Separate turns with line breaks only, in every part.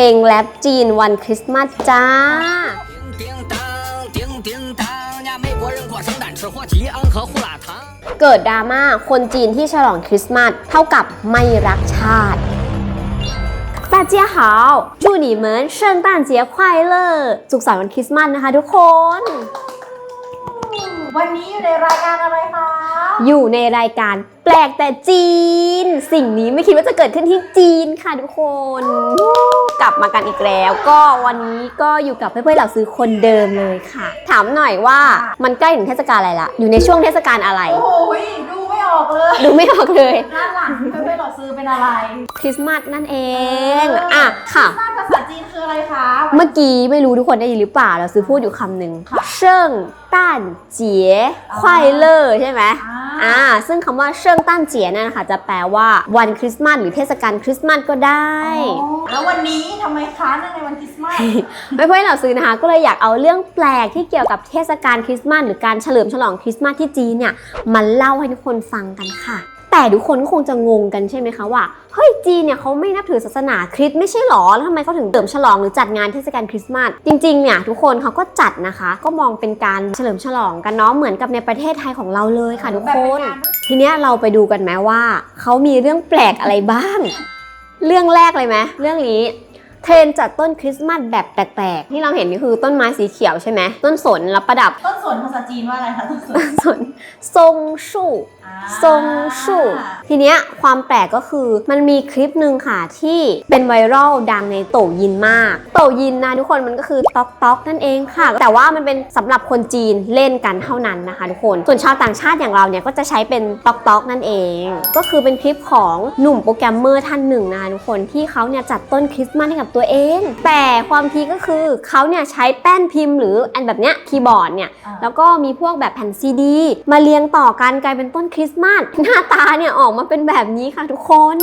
งแรปจีนวันคริสต์มาสจ้า
叮叮当，叮叮当呀！美国人过圣诞吃火鸡昂和胡辣汤。
เกิดดราม่าคนจีนที่ฉลองคริสต์มาสเท่ากับไม่รักชาติ大家好祝你们圣诞节快乐สุขสันต์วันคริสต์มาสนะคะทุกคน
วันนี้อยู่ในรายการอะไรคะ
อยู่ในรายการแปลกแต่จีน สิ่งนี้ไม่คิดว่าจะเกิดขึ้นที่จีนค่ะทุกคน กลับมากันอีกแล้ว ก็วันนี้ก็อยู่กับเพื่อนๆเหล่าซื้อคนเดิมเลยค่ะ ถามหน่อยว่ามันใกล้ถึงเทศกาลอะไรละอยู่ในช่วงเทศกาลอะไร
โอ้โหดูไม่ออกเลย
ดูไม่ออกเลย
ด้านหลังเพื่อนๆหลอดซื้อเป็นอะไร
คริสต์มาสนั่นเองอะค่ะ
คริสต์มาสภาษาจีนคื ออะไรคะ
เมื่อกี้ไม่รู้ทุกคนได้ยินหรือเปล่า เราซื้อพูดอยู่คำหนึ่ง
ค่ะ
เชิงต้านเจี๋ยควายเลอร์ใช่ไหม
อ่า
อ่า ซึ่งคำว่าเชิงต้านเจี๋ยนั่นนะคะจะแปลว่าวันคริสต์มาสหรือเทศกาลคริสต์มาสก็ได้
อ๋อแล้ววันนี้ทำไมคะเนื่องในวันคริสต์มาส
ไม่เพื่อนเราซื้อนะคะ ก็เลยอยากเอาเรื่องแปลกที่เกี่ยวกับเทศกาลคริสต์มาสหรือการเฉลิมฉลองคริสต์มาสที่จีนเนี่ยมาเล่าให้ทุกคนฟังกันค่ะ แต่ทุกคนก็คงจะงงกันใช่ไหมคะว่า เฮ้ยจีนเนี่ยเขาไม่นับถือศาสนาคริสต์ไม่ใช่หรอ แล้วทำไมเขาถึงเฉลิมฉลองหรือจัดงานเทศกาลคริสต์มาส จริงๆเนี่ยทุกคนเขาก็จัดนะคะ ก็มองเป็นการเฉลิมฉลองกันเนาะเหมือนกับในประเทศไทยของเราเลยค่ะทุก
แบบ
ค
เป็น
น
งาน
ทีเนี้ยเราไปดูกันไหมว่าเขามีเรื่องแปลกอะไรบ้าง เรื่องแรกเลยไหมเรื่องนี้เทรนด์จัดต้นคริสต์มาสแบบแปลกๆที่เราเห็นนี่คือต้นไม้สีเขียวใช่ไหมต้นสนแล้วประดับ
ต้นสนภาษาจีนว่าอะไรคะต้นสน
สนทรงชู่
อ่า
ทรงชู่ทีเนี้ยความแปลกก็คือมันมีคลิปหนึ่งค่ะที่เป็นไวรัลดังในโตยินมาก โตยินนะทุกคนมันก็คือต๊อกต๊อกนั่นเองค่ะ แต่ว่ามันเป็นสำหรับคนจีนเล่นกันเท่านั้นนะคะ ทุกคนส่วนชาวต่างชาติอย่างเราเนี่ยก็จะใช้เป็นต๊อกต๊อกนั่นเอง ก็คือเป็นคลิปของหนุ่มโปรแกรมเมอร์ท่านหนึ่งนะคะทุกคนที่เขาเนี่ยจัดต้นคริสต์มาสให้กับตัวเอง แต่ความพีคก็คือเขาเนี่ยใช้แป้นพิมพ์ หรืออันแบบเนี้ยคีย์บอร์ดเนี่ย
อ่า
แล้วก็มีพวกแบบแผ่นซีดี มาเรียงต่อกันกลายเป็นต้นคริริสต์มาสหน้าตาเนี่ยออกมาเป็นแบบนี้ค่ะทุกคน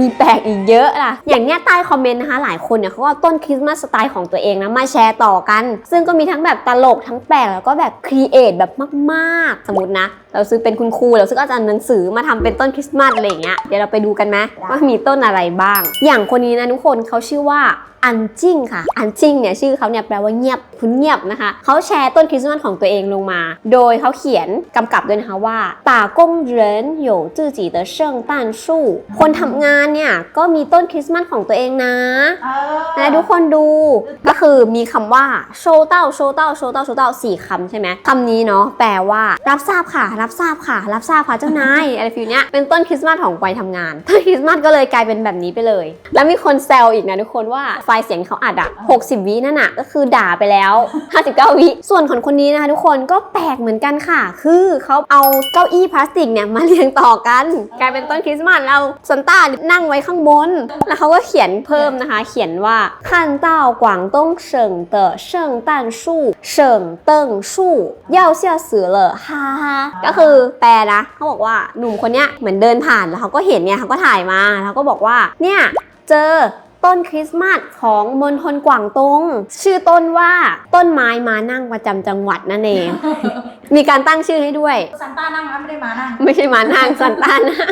มีแปลกอีกเยอะล่ะ อย่างเนี้ยใต้คอมเมนต์นะคะ หลายคนเนี่ยเขาก็เอาต้นคริสต์มาสสไตล์ของตัวเองนะมาแชร์ต่อกัน ซึ่งก็มีทั้งแบบตลกทั้งแปลกแล้วก็แบบครีเอทแบบมาก ๆ สมมตินะ เราซื้อเป็นคุณครูเราซื้ออาจารย์หนังสือมาทำเป็นต้นคริสต์มาสอะไรเงี้ยเดี๋ยวเราไปดูกันไหมว่ามีต้นอะไรบ้าง อย่างคนนี้นะทุกคนเขาชื่อว่าอันจิ้งค่ะ อันจิ้งเนี่ยชื่อเขาเนี่ยแปลว่าเงียบคุณเงียบนะคะ เขาแชร์ต้นคริสต์มาสของตัวเองลงมา โดยเขาเขียนกำกับด้วยนะคะว่าตากงเรน有自己的圣诞树คนทำงานเนี่ยก็มีต้นคริสต์มาสของตัวเองนะนะทุกคนดู ก็คือมีคำว่าโชเต้าโชเต้าโชเต้าโชเต้าสี่คำใช่ไหมคำนี้เนาะแปลว่ารับทราบค่ะรับรับทราบค่ะ รับทราบค่ะเจ้านายอะไรฟิลเนี้ยเป็นต้นคริสต์มาสของวัยทำงานต้นคริสต์มาสก็เลยกลายเป็นแบบนี้ไปเลย แล้วมีคนแซวอีกนะทุกคนว่าไฟเสียงเขาอัดอะ60 วินั่นอะก็คือด่าไปแล้ว 59 วิส่วนของคนนี้นะคะทุกคนก็แปลกเหมือนกันค่ะ คือเขาเอาเก้าอี้พลาสติกเนี่ยมาเรียงต่อกัน กลายเป็นต้นคริสต์มาสเราซันต้านั่งไว้ข้างบน แล้วเขาก็เขียนเพิ่มนะคะ เขียนว่าขั้นเต้ากวางต้งเฉิงเตอเฉิงตันชู่เฉิงเติ้งชู่เย่าเสี่ยสือเลอฮ่าก็คือแปลนะเขาบอกว่าหนุ่มคนเนี้ยเหมือนเดินผ่านแล้วเขาก็เห็นเนี่ยเขาก็ถ่ายมาแล้วก็บอกว่าเนี่ยเจอต้นคริสต์มาสของมณฑลกวางตงชื่อต้นว่าต้นไม้มานั่งประจำจังหวัดนั่นเอง มีการตั้งชื่อให้ด้วย
ซันต้านั่งนะไม่ได้มานั่ง
ไม่ใช่มานั่งซันต้านั่ง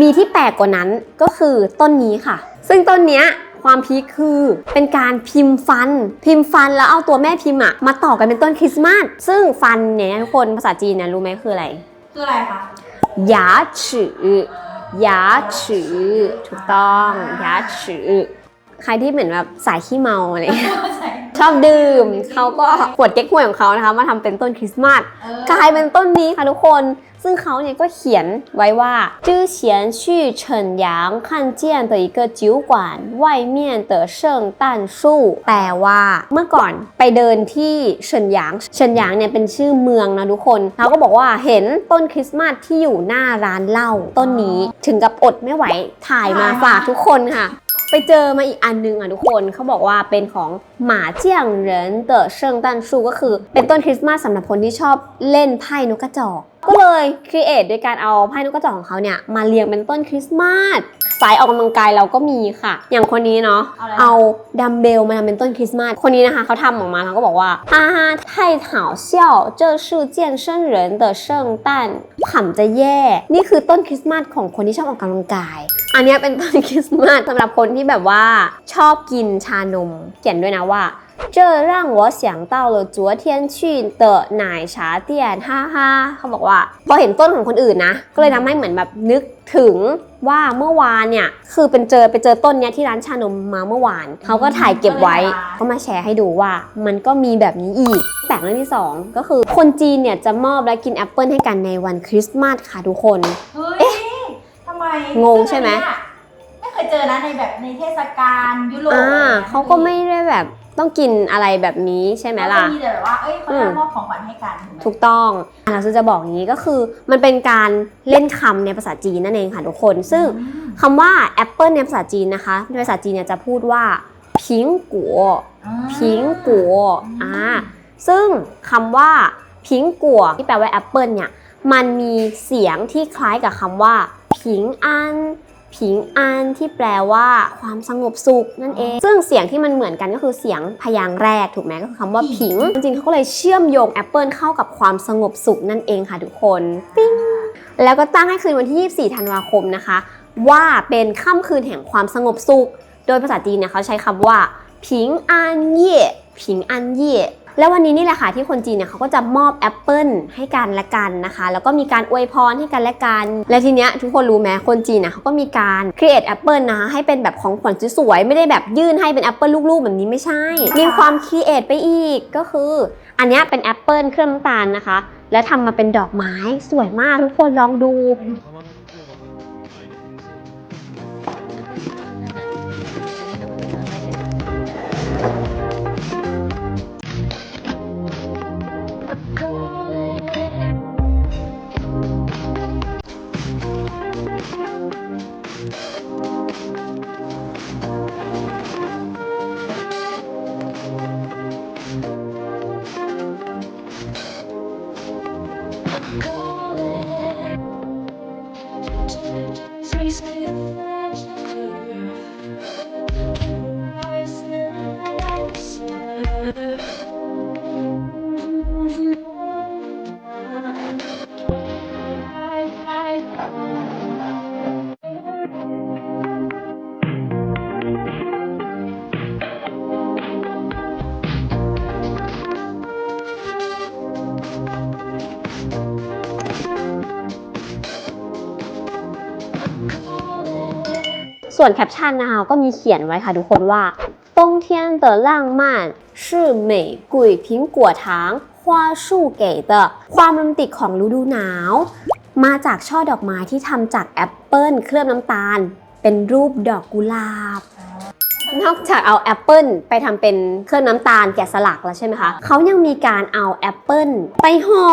มีที่แปลกกว่านั้นก็คือต้นนี้ค่ะ ซึ่งต้นเนี้ย ความพีคคือเป็นการพิมพ์ฟัน พิมพ์ฟันแล้วเอาตัวแม่พิมพ์อะมาต่อกันเป็นต้นคริสต์มาสซึ่งฟันเนี่ยทุกคนภาษาจีนเนี่ยรู้ไหมคืออะไร
คืออะไรคะ
ยาฉือยาฉือถูกต้องยาฉือใครที่เหมือนแบบสายขี้เมาอะไรเงี้ย
ช่
ชอบดื่มเขาก็ขวดเก๊กฮวยของเขานะคะมาทำเป็นต้นคริสต์มาส
เออก
ลายเป็นต้นนี้ค่ะทุกคน ซึ่งเขาเนี่ยก็เขียนไว้ว่า之前去沈阳看见的一个酒馆外面的圣诞树แปลว่าเมื่อก่อนไปเดินที่เฉินหยางเฉินหยางเนี่ยเป็นชื่อเมืองนะทุกคนเขาก็บอกว่าเห็นต้นคริสต์มาสที่อยู่หน้าร้านเหล้าต้นนี้ถึงกับอดไม่ไหวถ่ายมาฝากทุกคนค่ะ ไปเจอมาอีกอันนึงอะทุกคนเขาบอกว่าเป็นของหมาเจียงเหรินเตอเชิงตันชูก็คือ เป็นต้นคริสต์มาสสำหรับคนที่ชอบเล่นไพ่นกกระจอก ก็เลยครีเอทโดยการเอาไพ่นกกระจอกของเขาเนี่ยมาเรียงเป็นต้นคริสต์มาสสายออกกำลังกายเราก็มีค่ะ อย่างคนนี้เนาะ
เอา
ดัมเบลมาทำเป็นต้นคริสต์มาสคนนี้นะคะเขาทำออกมาเขาก็บอกว่าฮ่าฮ่าไท่เถาเซี่ยวเขำจะแย่ นี่คือต้นคริสต์มาสของคนที่ชอบออกกำลังกาย อันนี้เป็นต้นคริสต์มาสสำหรับคนที่แบบว่าชอบกินชานม เขียนด้วยนะว่า 这让我想到了昨天去的奶茶店ฮ่าฮ่าเขาบอกว่า พอเห็นต้นของคนอื่นนะ ก็เลยทำให้เหมือนแบบนึกถึงว่าเมื่อวานเนี่ย คือเป็นเจอไปเจอต้นเนี้ยที่ร้านชานมมาเมื่อวาน เขาก็ถ่ายเก็บไว้ ก็มาแชร์ให้ดูว่ามันก็มีแบบนี้อีก แปลกเรื่องที่ 2 ก็คือคนจีนเนี่ยจะมอบและกินแอปเปิลให้กันในวันคริสต์มาสค่ะทุกคน
เฮ้ยทำไม
งงใช่ไหม
ไม่ เคยเจอนะในแบบในเทศกาลยุโรป
อ่า
อะไรงี้ย
เขาก็ไม่ได้แบบต้องกินอะไรแบบนี้ใช่ไหมล่ะ
เขาจมีแต่แบบว่าเอ้ยเขา
อื
จะ
ม
มอบของขวัญให้กันถูกไหม
ถูกต้องอะเราจะบอกอย่างนี้ก็คือ มันเป็นการเล่นคำในภาษาจีนนั่นเองค่ะทุกคน ซึ่ง
อืม
คำว่าแอปเปิลในภาษาจีนนะคะ ในภาษาจีนเนี่ยจะพูดว่าพิงกัว
อ่า
พิงกัวอ่า ซึ่งคำว่าพิงกัวที่แปลว่าแอปเปิลเนี่ย มันมีเสียงที่คล้ายกับคำว่าพิงอัน พิงอันที่แปลว่าความสงบสุขนั่นเอง ซึ่งเสียงที่มันเหมือนกันก็คือเสียงพยางค์แรกถูกไหมก็คือคำว่าพิง จริงๆเขาก็เลยเชื่อมโยงแอปเปิลเข้ากับความสงบสุขนั่นเองค่ะทุกคนปิ้งแล้วก็ตั้งให้คืนวันที่ 24 ธันวาคมนะคะ ว่าเป็นค่ำคืนแห่งความสงบสุข โดยภาษาจีนเนี่ยเขาใช้คำว่าพิงอันเย่พิงอันเย่ แล้ววันนี้นี่แหละค่ะที่คนจีนเนี่ยเขาก็จะมอบแอปเปิลให้กันและกันนะคะ แล้วก็มีการอวยพรให้กันและกัน และทีเนี้ยทุกคนรู้ไหมคนจีนเนี่ยเขาก็มีการ create แอปเปิลนะให้เป็นแบบของขวัญสวยๆไม่ได้แบบยื่นให้เป็นแอปเปิลลูกๆ แบบนี้ไม่ใช่ มีความ create ไปอีกก็คือ อันเนี้ยเป็นแอปเปิลเครื่องน้ำตาลนะคะ แล้วทำมาเป็นดอกไม้สวยมากทุกคนลองดู ส่วนแคปชั่นนะคะก็มีเขียนไว้ค่ะทุกคนว่า冬天的浪漫是玫瑰苹果糖花束给的ความโรแมนติกของฤดูหนาว มาจากช่อดอกไม้ที่ทำจากแอปเปิลเคลือบน้ำตาล เป็นรูปดอกกุหลาบ นอกจากเอาแอปเปิลไปทำเป็นเครื่องน้ำตาลแกะสลักแล้วใช่ไหมคะเขายังมีการเอาแอปเปิลไปห่อ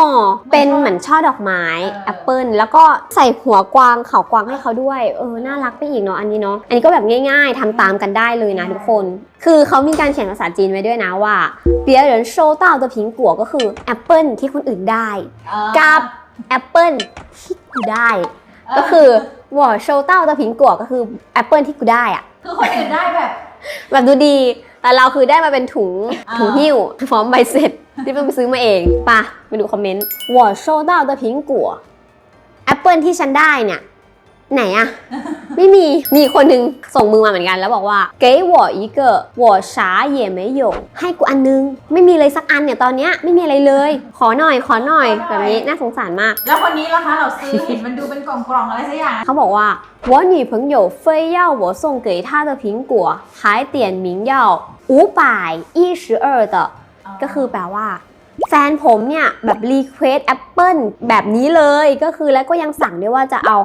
เป็นเหมือนช่อดอกไม้แอปเปิลแล้วก็ใส่หัวกวางเขากวางให้เขาด้วยเออน่ารักไปอีกเนาะอันนี้เนาะอันนี้ก็แบบง่ายๆทำตามกันได้เลยนะทุกคน คือเขามีการเขียนภาษาจีนไว้ด้วยนะว่าเปียเหรินโชต้าตัวผิงกัวก็คือแอปเปิลที่คนอื่นได้
เออ
กับแอปเปิลที่กูได้
เก็
คือวอโชต้าตัวผิงกัวก็คือแอปเปิลที่กูได้อะ
คือคนอื่นได้แบบ
แบบดูดี แต่เราคือได้มาเป็นถุง
อ่า
ถุงหิ้วพร้อมใบเสร็จ ที่เพิ่งไปซื้อมาเองไปะไปดูคอมเมนต์我收到的苹果แอปเปิลที่ฉันได้เนี่ย ไหนอะ ไม่มี มีคนหนึ่งส่งมือมาเหมือนกัน แล้วบอกว่า给我一个我啥也没有ให้กูอันนึง ไม่มีเลยสักอันเนี่ยตอนเนี้ยไม่มีอะไรเลย ขอหน่อย ขอหน่อย แบบนี้น่าสงสารมาก
แล้วคนนี้ล่ะคะ เราซื้อเห็นมันดูเป็นกล่องๆอะไรสักอย่าง
เขาบอกว่า我女朋友非要我送给她的苹果还点名要五百一十二的 ก็คือแปลว่า แฟนผมเนี่ยแบบรีเควสแอปเปิลแบบนี้เลยก็คือแล้วก็ยังสั่งด้วยว่าจะเอา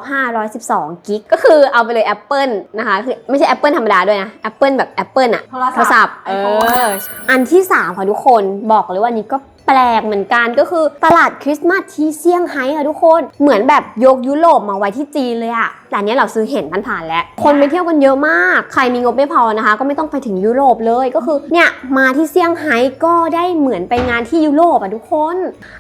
512กิกก็คือเอาไปเลยแอปเปิลนะคะคือไม่ใช่แอปเปิลธรรมดาด้วยนะแอปเปิลแบบแอปเปิลอะ
โทรศัพท์
เอ
iPhone
ออันที่ 3 ค่ะทุกคนบอกเลยว่านี้ก็แปลกเหมือนกันก็คือตลาดคริสต์มาสที่เซี่ยงไฮ้ค่ะทุกคนเหมือนแบบยกยุโรปมาไว้ที่จีนเลยอะ แต่อันเนี้ยเราซื้อเห็นผ่านๆแล้ว คนไปเที่ยวกันเยอะมาก ใครมีงบไม่พอนะคะ ก็ไม่ต้องไปถึงยุโรปเลยก็คือเนี่ยมาที่เซี่ยงไฮ้ก็ได้เหมือนไปงานที่ยุโรปอะทุกคน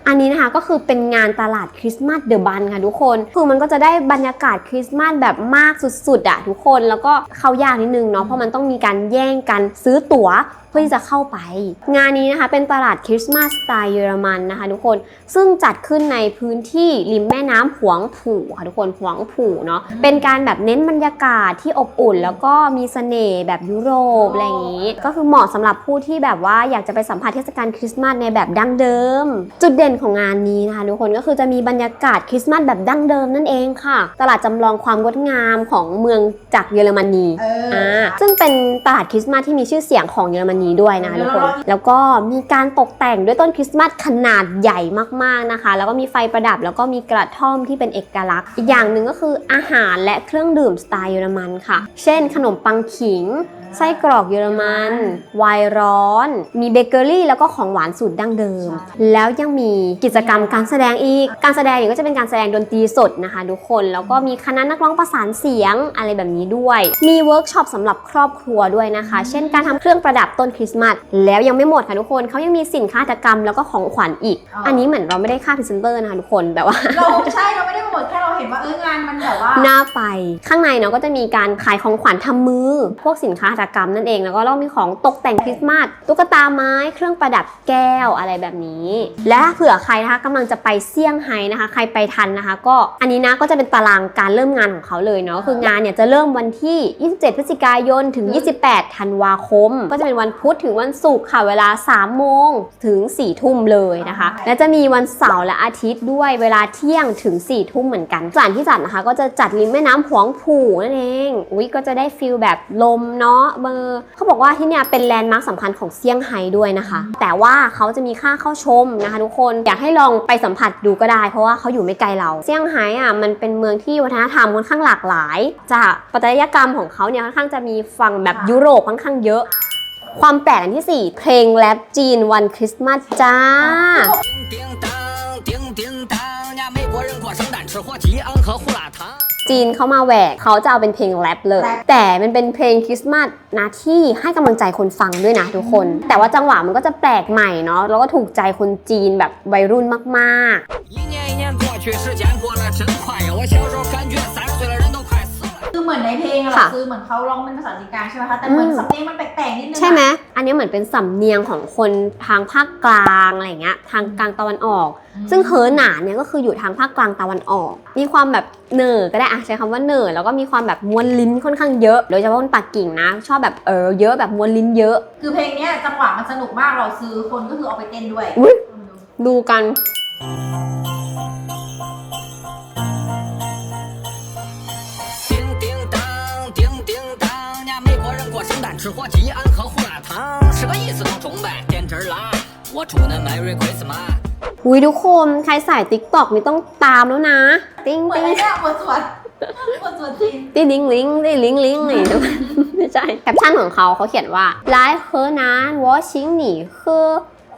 อันนี้นะคะก็คือเป็นงานตลาดคริสต์มาสเดอะบันค่ะทุกคนคือมันก็จะได้บรรยากาศคริสต์มาสแบบมากสุดๆอะทุกคนแล้วก็เข้ายากนิดนึงเนาะเพราะมันต้องมีการแย่งกันซื้อตั๋วเพื่อที่จะเข้าไป งานนี้นะคะเป็นตลาดคริสต์มาสสไตล์เยอรมันนะคะทุกคนซึ่งจัดขึ้นในพื้นที่ริมแม่น้ำหวงผู่ค่ะทุกคนหวงผู่เนาะเป็นการแบบเน้นบรรยากาศที่อบอุ่น แล้วก็มีเสน่ห์แบบยุโรปอะไรอย่างนี้ ก็คือเหมาะสำหรับผู้ที่แบบว่าอยากจะไปสัมผัสเทศกาลคริสต์มาสในแบบดั้งเดิม จุดเด่นของงานนี้นะคะทุกคนก็คือจะมีบรรยากาศคริสต์มาสแบบดั้งเดิมนั่นเองค่ะ ตลาดจำลองความงดงามของเมืองจากเยอรมนี
เอออ
อ่าซึ่งเป็นตลาดคริสต์มาสที่มีชื่อเสียงของเยอรมนีด้วยนะคะทุกคนแล้วก็มีการตกแต่งด้วยต้นคริสต์มาสขนาดใหญ่มากๆนะคะ แล้วก็มีไฟประดับแล้วก็มีกระท่อมที่เป็นเอกลักษณ์ อีกอย่างหนึ่งก็คืออาหารและเครื่องดื่มสไตล์เยอรมันค่ะ เช่น ขนมปังขิง ไส้กรอกเยอรมัน ไวน์ร้อน มีเบเกอรี่ แล้วก็ของหวานสูตรดั้งเดิม แล้วยังมีกิจกรรมการแสดงอีก การแสดงเนี่ยก็จะเป็นการแสดงดนตรีสดนะคะทุกคน แล้วก็มีคณะนักร้องประสานเสียงอะไรแบบนี้ด้วย มีเวิร์กช็อปสำหรับครอบครัวด้วยนะคะ เช่น การทำเครื่องประดับต้นคริสต์มาส แล้วยังไม่หมดค่ะทุกคน เขายังมีสินค้าหัตถกรรมแล้วก็ของขวัญอีก
อ๋ออั
อันนี้เหมือนเราไม่ได้ค่าพรีเซนเตอร์นะคะทุกคนแบบว่า
เราใช่เราไม่ได้โปรโมทแค่เราเห็นว่าเอองานมันแบบว่า
หน้าไป ข้างในเนาะก็จะมีการขายของขวัญทำมือ พวกสินค้าหัตถกรรมนั่นเอง แล้วก็เรามีของตกแต่งคริสต์มาส ตุ๊กตาไม้ เครื่องประดับแก้วอะไรแบบนี้ และเผื่อใครนะคะกำลังจะไปเซี่ยงไฮ้นะคะ ใครไปทันนะคะ ก็อันนี้นะก็จะเป็นตารางการเริ่มงานของเขาเลยเนาะ คืองานเนี่ยจะเริ่มวันที่ 27 พฤศจิกายน ถึง 28 ธันวาคม ก็จะเป็นวันพุธถึงวันศุกร์ค่ะ เวลา 3 โมงถึง 4 ทุ่มเลยนะคะ และจะมีวันเสาร์และอาทิตย์ด้วย เวลาเที่ยงถึง 4 ทุ่มเหมือนกันสถานที่จัดนะคะก็จะจัดริมแม่น้ำหวงผู่นั่นเอง อุ้ยก็จะได้ฟิลแบบลมเนาะเบอร์เขาบอกว่าที่เนี่ยเป็นแลนด์มาร์คสำคัญของเซี่ยงไฮ้ด้วยนะคะ แต่ว่าเขาจะมีค่าเข้าชมนะคะทุกคน อยากให้ลองไปสัมผัสดูก็ได้ เพราะว่าเขาอยู่ไม่ไกลเรา เซี่ยงไฮ้อ่ะมันเป็นเมืองที่วัฒนธรรมค่อนข้างหลากหลาย จากปัตยกรรมของเขาเนี่ยค่อนข้างจะมีฝั่งแบบยุโรปค่อนข้างเยอะ ความแปลกอันที่ 4 เพลงแรปจีนวันคริสต์มาสจ้า
叮叮当，叮叮当，呀，美国人过圣诞吃火鸡、昂和胡辣汤。
จีนเขามาแหวกเขาจะเอาเป็นเพลงแรปเลย
แรป
แต่มันเป็นเพลงคริสต์มาสนะที่ให้กำลังใจคนฟังด้วยนะทุกคน แต่ว่าจังหวะมันก็จะแปลกใหม่เนาะแล้วก็ถูกใจคนจีนแบบวัยรุ่นมาก
一
มือนในเพลงอะ
ค่ะ
คือเหมือนเขาร้องเป็นภาษาจีนกลางใช่ไหมคะ แต่เหมือน
อืม
สำเนียงมันแปลกๆนิดนึง
ๆ
อะ
ใช่ไหมอันนี้เหมือนเป็นสำเนียงของคนทางภาคกลางอะไรเงี้ย ทางกลางตะวันออกซึ่งเฮอหนานเนี่ยก็คืออยู่ทางภาคกลางตะวันออก มีความแบบเหน่อก็ได้อะใช้คำว่าเหน่อแล้วก็มีความแบบมวนลิ้นค่อนข้างเยอะ โดยเฉพาะคนปักกิ่งนะ ชอบแบบเออเยอะแบบมวนลิ้นเยอะ
คือเพลงเนี้ยจังหวะมันสนุกมากเราซื้อคนก็คือเอาไปเต้นด้วย
อุ๊ย ดูกัน
叮
หุยทุกคนใครสายติ๊กต็อกนี่ต้องตามแล้วนะ ติ๊ง
ติ๊ก
ติ๊งอะ
ไรเนี่ยเหมือนสวนเหมือนสวนจีน
ตีลิงลิงตีลิงลิงนี่ทุกคนไม่ใช่ แคปชั่นของเขาเขาเขียนว่าไลฟ์เฮอร์นานวอชิงหนีคือ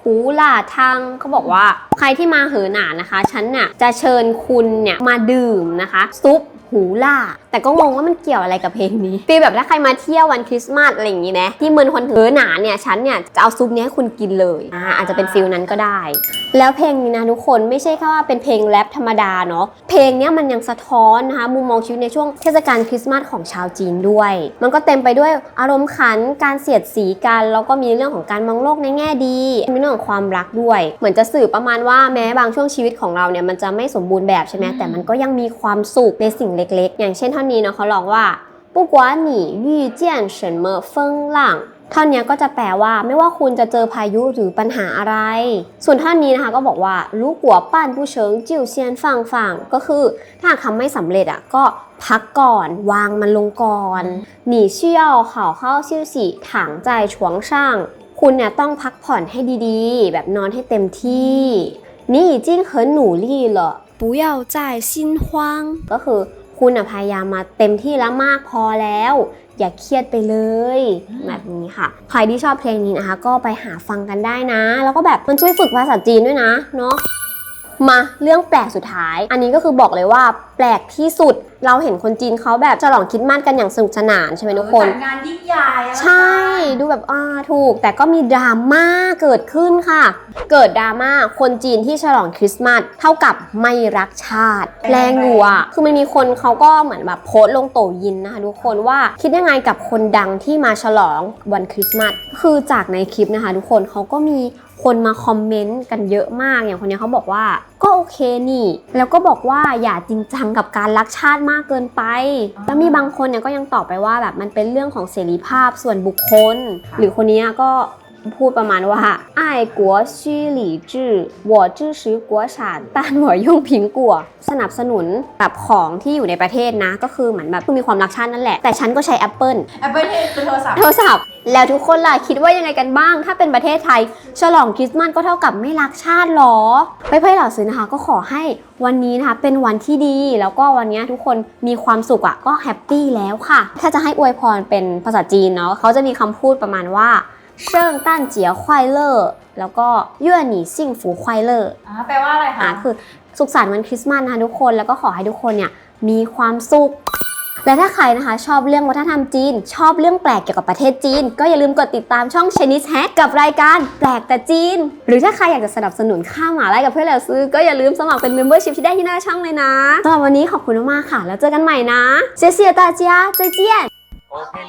หูหล่าทางเขาบอกว่าใครที่มาเหอหนานนะคะ ฉันน่ะจะเชิญคุณเนี่ยมาดื่มนะคะ ซุป หูล่า แต่ก็งงว่ามันเกี่ยวอะไรกับเพลงนี้ฟีลแบบถ้าใครมาเที่ยววันคริสต์มาสอะไรอย่างงี้นะที่เมืองคนเหอหนาเนี่ยฉันเนี่ยจะเอาซุปนี้ให้คุณกินเลยอ่าอาจจะเป็นฟิลนั้นก็ได้ แล้วเพลงนี้นะทุกคนไม่ใช่แค่ว่าเป็นเพลงแรปธรรมดาเนาะเพลงเนี้ยมันยังสะท้อนนะคะมุมมองชีวิตในช่วงเทศกาลคริสต์มาสของชาวจีนด้วย มันก็เต็มไปด้วยอารมณ์ขันการเสียดสีกันแล้วก็มีเรื่องของการมองโลกในแง่ดีมีเรื่องของความรักด้วย เหมือนจะสื่อประมาณว่าแม้บางช่วงชีวิตของเราเนี่ยมันจะไม่สมบูรณ์แบบใช่ไหมแต่มันก็ยังมีความสุขในสิ่งเล็กๆ อย่างเช่นท่อนนี้เนาะเขาร้องว่า不管你遇见什么风浪ท่อนเนี้ยก็จะแปลว่าไม่ว่าคุณจะเจอพายุหรือปัญหาอะไร ส่วนท่อนนี้นะคะก็บอกว่ารู้กัวปั้นผู้เชิงจิ้วเซียนฟังฟังก็คือ ถ้าหากทำไม่สำเร็จอ่ะก็พักก่อน วางมันลงก่อนหนีเชี่ยวเข่าเข้าซิ่วสีถังใจฉวงช่าง คุณเนี่ยต้องพักผ่อนให้ดีๆ แบบนอนให้เต็มที่你已经很努力了不要再心慌ก็คือ คุณพยายามมาเต็มที่แล้วมากพอแล้ว อย่าเครียดไปเลยแบบนี้ค่ะ ใครที่ชอบเพลงนี้นะคะ ก็ไปหาฟังกันได้นะ แล้วก็แบบมันช่วยฝึกภาษาจีนด้วยนะเนาะ มาเรื่องแปลกสุดท้าย อันนี้ก็คือบอกเลยว่าแปลกที่สุดเราเห็นคนจีนเขาแบบฉลองคริดมาสกันอย่างสนุกสนานใช่ไหมทุกคน
จัดงานยิ่งใหญ่อลังการ
ใช่ดูแบบอ่าถูก แต่ก็มีดราม่าเกิดขึ้นค่ะ เกิดดราม่าคนจีนที่ฉลองคริสต์มาสเท่ากับไม่รักชาติแรงอยู่อะคือมันมีคนเขาก็เหมือนแบบโพสต์ลงโตยินนะคะทุกคนว่าคิดยังไงกับคนดังที่มาฉลองวันคริสต์มาสคือจากในคลิปนะคะ ทุกคนเขาก็มี คนมาคอมเมนต์กันเยอะมากอย่างคนนี้เขาบอกว่าก็โอเคนี่ แล้วก็บอกว่าอย่าจริงจังกับการรักชาติมากเกินไป แล้วมีบางคนเนี่ยก็ยังตอบไปว่าแบบมันเป็นเรื่องของเสรีภาพส่วนบุคคล หรือคนนี้ก็ พูดประมาณว่า爱国需理智我支持国产但我用苹果สนับสนุนแบบของที่อยู่ในประเทศนะ ก็คือเหมือนแบบคือมีความรักชาตินั่นแหละ แต่ฉันก็ใช้ Apple
แอปเปิลคือโทรศัพท์
โทรศัพท์แล้วทุกคนล่ะคิดว่ายังไงกันบ้าง ถ้าเป็นประเทศไทย ฉลองคริสต์มาสก็เท่ากับไม่รักชาติหรอเพื่อนๆเหล่าซื้อนะคะ ก็ขอให้วันนี้นะคะเป็นวันที่ดี แล้วก็วันนี้ทุกคนมีความสุขอะก็แฮปปี้แล้วค่ะ ถ้าจะให้อวยพรเป็นภาษาจีนเนาะเขาจะมีคำพูดประมาณว่า เชิงต้านเจียควายเลอร์แล้วก็เยื่อหนีซิ่งฝูควายเลอร์
อ่าแปลว่าอะไร
อ่า
คะ
คือสุขสันต์วันคริสต์มาสนะคะทุกคนแล้วก็ขอให้ทุกคนเนี่ยมีความสุข และถ้าใครนะคะชอบเรื่องวัฒนธรรมจีน ชอบเรื่องแปลกเกี่ยวกับประเทศจีน ก็อย่าลืมกดติดตามช่อง Chinese Hack กับรายการแปลกแต่จีน หรือถ้าใครอยากจะสนับสนุนข้าวหมาไล่กับเพื่อนเราซื้อ ก็อย่าลืมสมัครเป็น membership ที่ได้ที่หน้าช่องเลยนะสำหรับวันนี้ขอบคุณมากๆค่ะ แล้วเจอกันใหม่นะเจเซียตาเจีย再见
Open